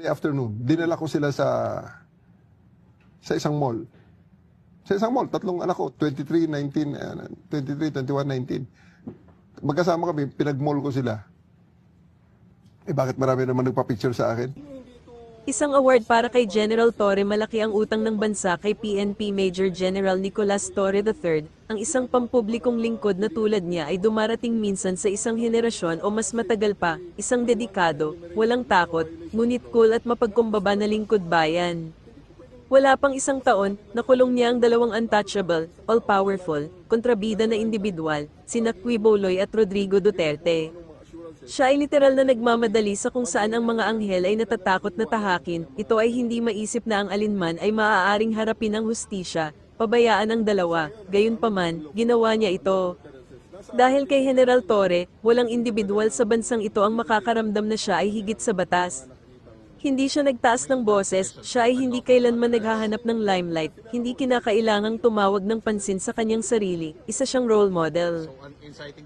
The afternoon, dinala ko sila sa sa isang mall. Sa isang mall, tatlong anak ko, 23, 19, uh, 23, 21, 19. Magkasama kami, pinag-mall ko sila. Eh bakit marami naman nagpa-picture sa akin? Isang award para kay General Torre malaki ang utang ng bansa kay PNP Major General Nicolas Torre III. Ang isang pampublikong lingkod na tulad niya ay dumarating minsan sa isang henerasyon o mas matagal pa, isang dedikado, walang takot, ngunit cool at mapagkumbaba na lingkod bayan. Wala pang isang taon, nakulong niya ang dalawang untouchable, all-powerful, kontrabida na individual, sina Quiboloy at Rodrigo Duterte. Siya ay literal na nagmamadali sa kung saan ang mga anghel ay natatakot na tahakin, ito ay hindi maisip na ang alinman ay maaaring harapin ang hustisya, pabayaan ang dalawa, gayunpaman, ginawa niya ito. Dahil kay General Torre, walang individual sa bansang ito ang makakaramdam na siya ay higit sa batas. Hindi siya nagtaas ng boses, siya ay hindi kailanman naghahanap ng limelight, hindi kinakailangang tumawag ng pansin sa kanyang sarili, isa siyang role model.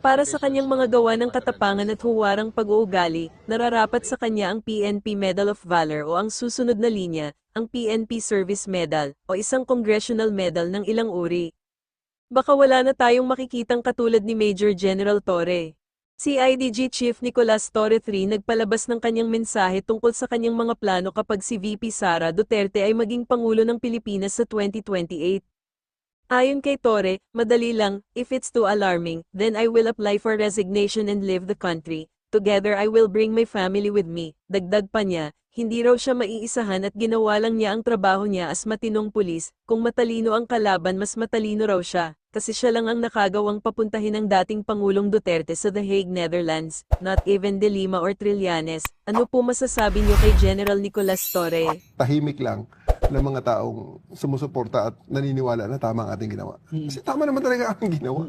Para sa kanyang mga gawa ng katapangan at huwarang pag-uugali, nararapat sa kanya ang PNP Medal of Valor o ang susunod na linya, ang PNP Service Medal o isang Congressional Medal ng ilang uri. Baka wala na tayong makikitang katulad ni Major General Torre. Si IDG Chief Nicolas Torre III nagpalabas ng kanyang mensahe tungkol sa kanyang mga plano kapag si VP Sara Duterte ay maging Pangulo ng Pilipinas sa 2028. Ayon kay Torre, madali lang, if it's too alarming, then I will apply for resignation and leave the country. Together I will bring my family with me. Dagdag pa niya, hindi raw siya maiisahan at ginawa lang niya ang trabaho niya as matinong pulis, kung matalino ang kalaban mas matalino raw siya, kasi siya lang ang nakagawang papuntahin ng dating Pangulong Duterte sa The Hague, Netherlands, not even De Lima or Trillanes. Ano po masasabi niyo kay General Nicolas Torre? Tahimik lang ng mga taong sumusuporta at naniniwala na tama ang ating ginawa. Kasi tama naman talaga ang ginawa.